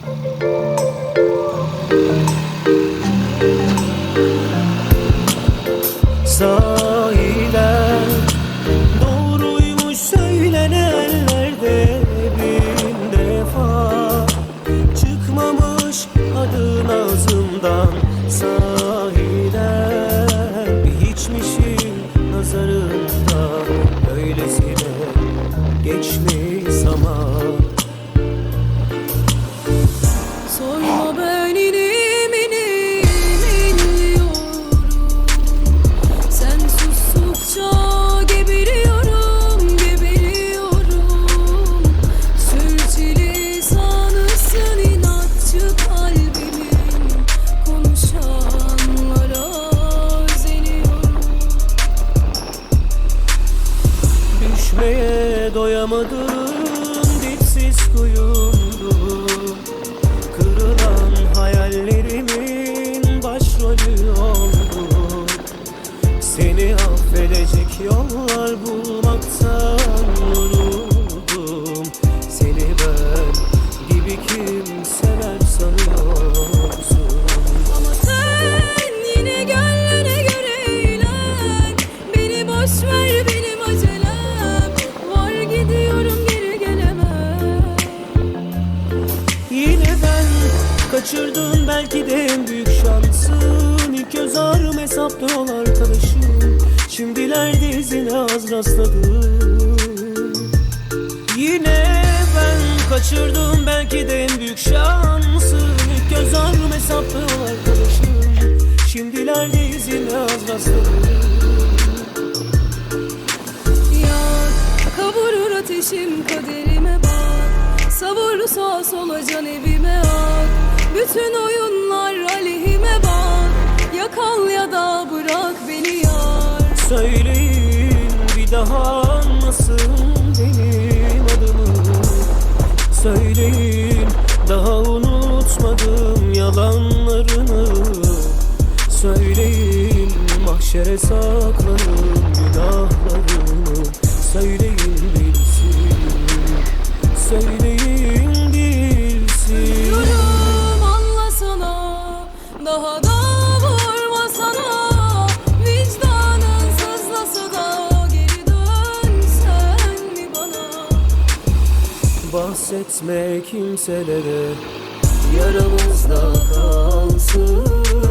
Sahiden Doğruymuş söylenenlerde bin defa Çıkmamış adın ağzımdan. Sahiden Doyamadım dipsiz kuyumdu Kırılan hayallerimin başrolü oldu Seni affedecek yollar bulmaktan kaçırdım belki de en büyük şansın. İlk göz ağrım hesapta ol arkadaşım. Şimdilerde izine az rastladım. Yine ben kaçırdım belki de en büyük şansın. İlk göz ağrım hesapta ol arkadaşım. Şimdilerde izine az rastladım. Ateşim kaderime bak. Savur sağa sola can evime ak Bütün oyunlar aleyhime bak. Ya kal ya da bırak beni yar. Söyleyin bir daha anmasın benim adımı. Söyleyin daha unutmadım yalanlarını. Söyleyin mahşere saklarım günahlarını. Söyleyin Bahsetme kimselere. Yaramızda kalsın